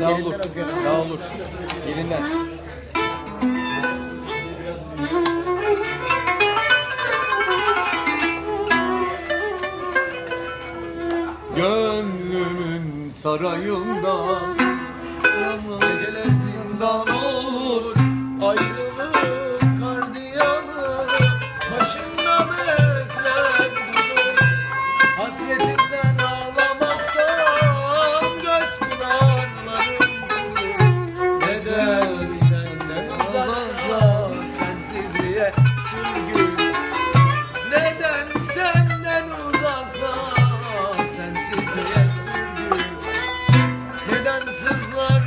Daha olur. Daha olur. Yerinden. Gönlümün sarayında bile sürgün. Neden senden uzakta? Sensizliğe sürgün. Neden sızlar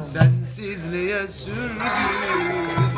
Sensizliğe sürdüm.